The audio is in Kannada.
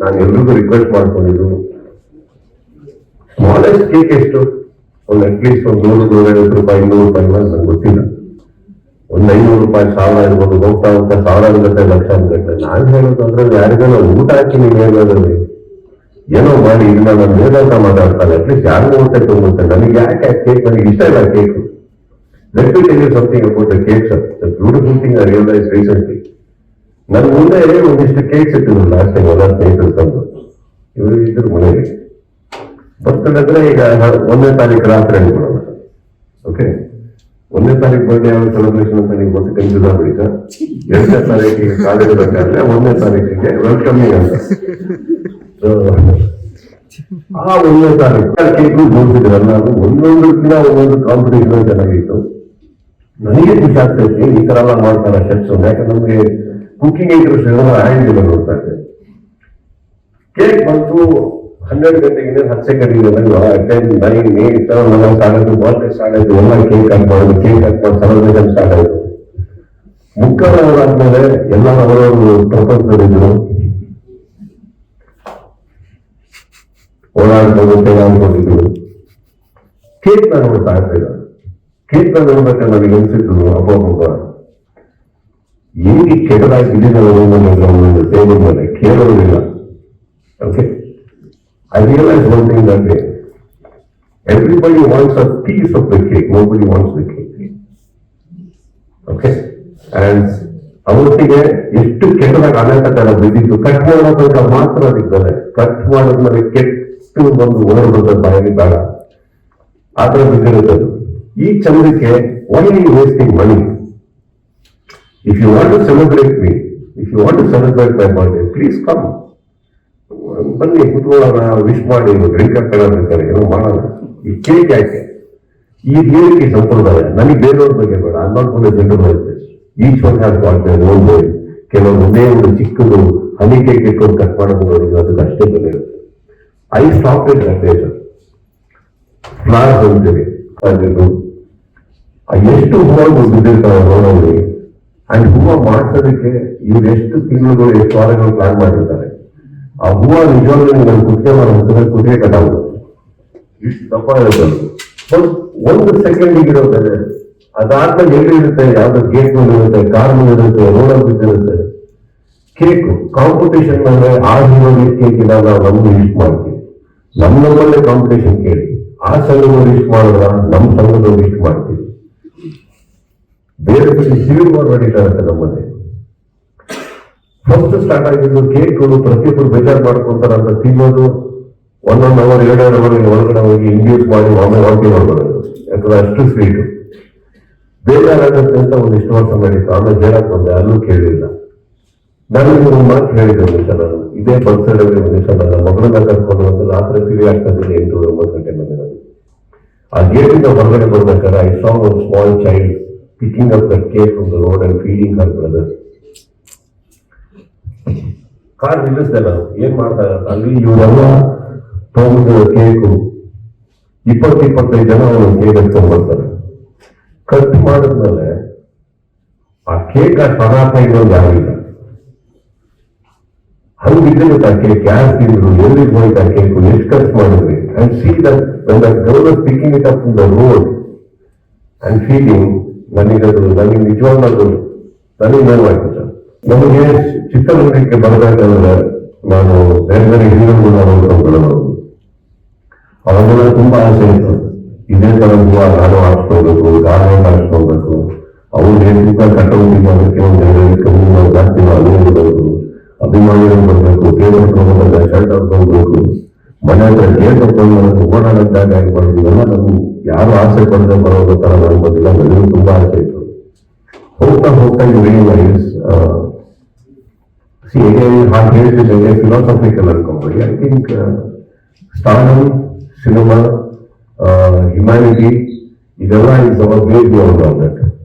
ನಾನು ಎಲ್ರಿಗೂ ರಿಕ್ವೆಸ್ಟ್ ಮಾಡ್ಕೊಂಡಿದ್ದು ಸ್ಮಾಲೆಸ್ಟ್ ಕೇಕ್ ಎಷ್ಟು? ಒಂದು ಅಟ್ಲೀಸ್ಟ್ ಒಂದು ನೂರು, ನೂರೈವತ್ತು ರೂಪಾಯಿ, ಇನ್ನೂರು ರೂಪಾಯಿ ನಂಗೆ ಗೊತ್ತಿಲ್ಲ. ಒಂದು ಐನೂರು ರೂಪಾಯಿ ಸಾವಿರ ಇರ್ಬೋದು, ಹೋಗ್ತಾ ಹೋಗ್ತಾ ಸಾವಿರ ಗಂಟೆ ಲಕ್ಷ ಗಂಟೆ. ನಾನು ಹೇಳೋದು ಅಂದ್ರೆ ಯಾರಿಗಾನ ಊಟ ಹಾಕಿ ನೀವು ಹೇಳೋದ್ರಲ್ಲಿ ಏನೋ ಮಾಡಿ ಇಲ್ಲ ನಾನು ವೇದಾಂತ ಮಾತಾಡ್ತಾನೆ. ಅಟ್ಲೀಸ್ಟ್ ಯಾರಿಗೂ ಊಟ ತುಂಬುತ್ತೆ. ನನಗೆ ಯಾಕೆ ಕೇಕ್, ನನಗೆ ಇಷ್ಟ ಇಲ್ಲ cake. Let me tell you something about the cake sir beautiful thing I realise recently ನನ್ನ ಮುಂದೆ ಒಂದಿಷ್ಟು ಕೇಕ್ಸ್ ಇಟ್ಟಿದ್ರು ಲಾಸ್ಟ್ ಟೈಮ್ ಎಲ್ಲ ಸ್ನೇಹಿತರು ತಂದು ಇವರು ಇದ್ರು ಮನೆಯಲ್ಲಿ ಬರ್ತಡೇ ಈಗ ಒಂದನೇ ತಾರೀಕು ರಾತ್ರಿ ಅನ್ಕೊಳ್ಳೋಣ ಓಕೆ ಒಂದನೇ ತಾರೀಕು ಬರ್ಡೇ ಯಾವ ಸೆಲೆಬ್ರೇಷನ್ ಅಂತ ನೀವು ಗೊತ್ತು ಕನ್ಫ್ಯೂಸ್ ಬಳಿಕ ಎರಡನೇ ತಾರೀಕಿಗೆ ಕಾಲೇಜ್ ಬೇಕಾದ್ರೆ ಒಂದನೇ ತಾರೀಕಿಗೆ ವೆಲ್ಕಮಿಂಗ್ ಅಂತ. ಆ ಒಂದನೇ ತಾರೀಕು. ಕೇಕು ಅಲ್ಲ ಅದು ಒಂದೊಂದು ದಿನ ಒಂದೊಂದು ಕಾಂಪಿಟೇಷನ್ ಚೆನ್ನಾಗಿತ್ತು. ನನಗೆ ಖುಷಿ ಆಗ್ತೈತಿ ಈ ತರ ಎಲ್ಲ ಮಾಡ್ತಾರೆ, ಶೆಫ್ಸ್. ಯಾಕಂದ್ರೆ ನಮ್ಗೆ ಕುಕಿಂಗ್ ಇಂಟ್ರೆಸ್ಟ್ ಇರೋ ಹ್ಯಾಂಡ್ ಇಲ್ಲ ನೋಡ್ತಾ ಇದ್ದೆ. ಕೇಕ್ ಬಂತು, ಹನ್ನೆರಡು ಗಂಟೆಗೆ ಹತ್ತು second ten nine eight seven start ಆಯ್ತು ಬರ್ಡೇ ಸ್ಟಾರ್ಟ್ ಆಯ್ತು, ಎಲ್ಲ ಕೇಕ್ ಕಟ್ ಕೇಕ್ ಕಟ್ ಮಾಡಿ ಸೆಲೆಬ್ರೇಷನ್ ಸ್ಟಾರ್ಟ್ ಆಯ್ತು. ಆದ್ಮೇಲೆ ಎಲ್ಲ ಅವರವರು ಪ್ರಪಂಚದಲ್ಲಿದ್ರು ಓಡಾಡ್ಕೊಂಡು ತೆಗೆದುಕೊಂಡಿದ್ರು ಕೇಕ್ನ ನೋಡ್ತಾ ಇರ್ತೀರ ಕೇಕ್ನ ನೋಡ್ಬೇಕಾದ್ರೆ ನನಗೆ ಅನ್ಸಿತ್ತು ಅಬ್ಬಬ್ಬ ಹೇಗೆ ಕೆಟ್ಟದಾಗಿ ಬಿದ್ದಿದ್ದಾರೆ ಒಂದು ಟೇಬಲ್ ಮೇಲೆ ಕೇಳೋದಿಲ್ಲ okay I realise one thing that everybody wants a piece of the cake nobody wants the cake okay and ಅವತ್ತಿಗೆ ಎಷ್ಟು ಕೆಟ್ಟದಾಗ ಅನೇಕ ತರ ಬಿದ್ದಿದ್ದು ಕಟ್ ಮಾಡೋದ್ರಿಂದ ಮಾತ್ರ ಅದಿದ್ದಾರೆ ಕಟ್ ಮಾಡಿದ್ಮೇಲೆ ಕೆಟ್ಟು ಬಂದು ಓಡೋದ ಬಾಯಿಗೆ ಬೇಡ. ಆತರ ಬಿದ್ದಿರುತ್ತದೆ. ಈ ಚಂದ್ರಕ್ಕೆ ಒಳ್ಳೆ wasting money if you want to celebrate me, if you want to celebrate my birthday, please come ಬನ್ನಿ ಕುತ್ಕೊಳ್ಳೋಣ ವಿಶ್ ಮಾಡಿ ಡ್ರಿಂಕ್ ಅಂತಾರೆ ಏನೋ ಮಾಡೋಣ. ಈ ಕೇಕ್ ಯಾಕೆ? ಈ ಹೇಳಿಕೆ ಸಂಪ್ರದಾಯ. ನನಗೆ ಬೇರೆಯವ್ರ ಬಗ್ಗೆ ಬೇಡ. ಅನ್ನೋದು ಜನರು ಬರುತ್ತೆ ಈಚ್ ಒನ್ ಹ್ಯಾಸ್ ಗಾಟ್ ಕೆಲವೊಂದು ಒಂದೇ ಒಂದು ಚಿಕ್ಕದು ಹನಿ ಕೇಕ್ ಕಟ್ ಮಾಡಬಹುದು ಅದಕ್ಕೆ ಅಷ್ಟೇ ಬೆಲೆ ಇರುತ್ತೆ. ಐ ಸ್ಟಾಪ್ ಇಟ್ ಅಂತೀವಿ ಅದಿದ್ದು ಆ ಎಷ್ಟು ಹೂವು ಬಿದ್ದಿರ್ತಾವೆ ನೋಡೋದು ಅಂಡ್ ಹೂವು ಮಾಡಿಸೋದಕ್ಕೆ ಇವ್ರು ಎಷ್ಟು ತಿಂಗಳುಗಳು, ಎಷ್ಟು ವಾರಗಳು ಪ್ಲಾನ್ ಮಾಡಿರ್ತಾರೆ. ಆ ಹೂವು ನಿಜವಾಗ್ಲೂ ನಾನು ಕುತ್ತಿಗೆ ಮಾಡೋ ಕುತ್ತಿಗೆ ಕಟ್ಟಾಗುತ್ತೆ ಇಷ್ಟು ತಪ್ಪ ಇರುತ್ತೆ ಅದು. ಒಂದು ಸೆಕೆಂಡ್ ಇರೋದೇ ಅದಾದ್ಮೇಲೆ ಎಲ್ಲಿ ಇರುತ್ತೆ, ಯಾವ್ದು ಗೇಟ್ ಮೇಲೆ ಇರುತ್ತೆ ಕಾರ್ ಮೇಲೆ ಇರುತ್ತೆ ರೋಡ್ ಬಿದ್ದಿರುತ್ತೆ. ಕೇಕ್ ಕಾಂಪಿಟೇಷನ್ ಅಂದ್ರೆ ಆ ಹೀರೋಗೆ ಕೇಕ್ ಇದಾಗ ನಮ್ಗೆ ಇಷ್ಟ ಮಾಡ್ತೀವಿ. ನಮ್ಮ ನಮ್ಮಲ್ಲೇ ಕಾಂಪಿಟೇಷನ್ ಕೇಳಿ ಆ ಸಂಘದವ್ರು ಇಷ್ಟ ಮಾಡಿದ್ರ ನಮ್ಮ ಸಂಘದವ್ರು ಇಷ್ಟ ಮಾಡ್ತೀವಿ. ಬೇರೆ ಕಡೆ ಸಿವಿಲ್ ವಾರ್ ನಡೀತಾ ಇರುತ್ತೆ ನಮ್ಮಲ್ಲಿ. ಫಸ್ಟ್ ಸ್ಟಾರ್ಟ್ ಆಗಿದ್ದು ಕೇಕ್ಗಳು ಪ್ರತಿಯೊಬ್ಬರು ಬೇಜಾರು ಮಾಡ್ಕೊಂತಾರೆ ಅಂತ ತಿನ್ನೋದು, ಒಂದೊಂದು ಅವರ್ ಎರಡೆರಡು ಅವರಿಗೆ ಒಳಗಡೆ ಹೋಗಿ ಇಂಡ್ಯೂಸ್ ಮಾಡಿ ಆಮೇಲೆ ವಾಂತಿ ಮಾಡ್ಬೋದು. ಯಾಕಂದ್ರೆ ಅಷ್ಟು ಸ್ವೀಟು ಬೇಜಾರಾಗತ್ತೆ ಅಂತ ಇಷ್ಟು ವರ್ಷ ನಡೀತು ಆಮೇಲೆ ಬೇಡಕ್ಕೆ ಬಂದೆ, ಅಲ್ಲೂ ಕೇಳಿಲ್ಲ. ನಾನು ಒಂದು ಮಾತು ಹೇಳಿದ್ದೆ ಒಂದು ನಾನು ಇದೇ ಬರ್ತ್ಡೇ ಒಂದು ಸರ್ ನನ್ನ ಮಗಳನ್ನ ಕರ್ಕೊಂಡು ಬಂದು ರಾತ್ರಿ ತಿಳಿ ಆಗ್ತದೆ ಎಂಟು ಒಂಬತ್ತು ಗಂಟೆ ಮನೆ ಆ ಗೇಟಿಂದ ಹೊರಗಡೆ ಬರ್ಬೇಕಾದ್ರೆ ಐ ಸಾಂಗ್ ಒಂದು small child picking up the cake from the road and feeding her brother car ನಿಲ್ಲಿಸ್ದೆ ಏನ್ ಮಾಡ್ತಾರೆ ಅಲ್ಲಿ ಇವರೆಲ್ಲ ತಗೊಂಡು ಕೇಕು ಇಪ್ಪತ್ತು ಇಪ್ಪತ್ತೈದು ಜನ ಅವರು ಕೇಕ್ ಎತ್ಕೊಂಡ್ ಕಟ್ ಮಾಡಿದ್ಮೇಲೆ ಆ ಕೇಕ್ ಪದಾರ್ಥ ಇರೋದು ಯಾರಿಲ್ಲ. ಹಂಗ್ ಇದ್ದಿರುತ್ತೆ ಆ ಕೇಕ್ ಯಾರು ತಿಂದ್ರು? ಎಲ್ಲಿ ಹೋಯ್ತು ಆ ಕೇಕು? ಎಷ್ಟು ಖರ್ಚು ಮಾಡಿದ್ರಿ? And see that when that girl picking it up the road and feeling ನನಗದು ನನಗೆ ನಿಜವಾಗ್ಲೂ ನನಗೆ ನೋವಾಯ್ತು ನಮಗೆ ಚಿತ್ರದುರ್ಗಕ್ಕೆ ಬರಬೇಕಂದ್ರೆ ನಾನು ಬೇರೆ ಬೇರೆ ಹಿರಿಯರು ತುಂಬಾ ಆಸೆ ಇತ್ತು. ಇದೇ ತರ ಹೂವ ನಾನು ಹಾಕ್ಸ್ಕೊಳ್ಬೇಕು ಗಾರ್ಮೆಂಟ್ ಹಾಕ್ಸ್ಕೊಳ್ಬೇಕು ಅವ್ರು ಏನ್ ತೂಕ ಕಟ್ಟೋದಿಲ್ಲ, ಅದಕ್ಕೆ ಒಂದು ಎರಡಕ್ಕೆ ನಾವು ಜಾಸ್ತಿ ಅದು ಇರಬೇಕು ಅಭಿಮಾನಿಗಳು ಬರಬೇಕು, ದೇವರ ಶರ್ಟ್ ಹಾಕ್ಕೊಳ್ಬೇಕು ಮನೆ ಹತ್ರ ಗೇಟ್ ಹಾಕೊಂಡು ಓಡಾಡೋದ್, ಜಾಗ ಆಗ್ಬಾರ್ದು ಇವೆಲ್ಲ ನಮ್ಗೆ ಯಾರು ಆಸೆ ಪಡೆದ ಬರೋದ ತರ ನಮ್ಗೆ ಬಂದಿಲ್ಲ ನನಗೂ ತುಂಬಾ ಆಸೆ ಇತ್ತು ಹೋಗ್ತಾ ಹೋಗ್ತಾ ಯು ರಿಯಲೈಸ್ ಸಿ ಹಾಗೆ ಹೇಳ್ತಿದ್ದಂಗೆ philosophical ಅನ್ಕೊಂಡ್ಬಿಡಿ. I think stardom cinema humanity ಇದೆಲ್ಲ is our way beyond all that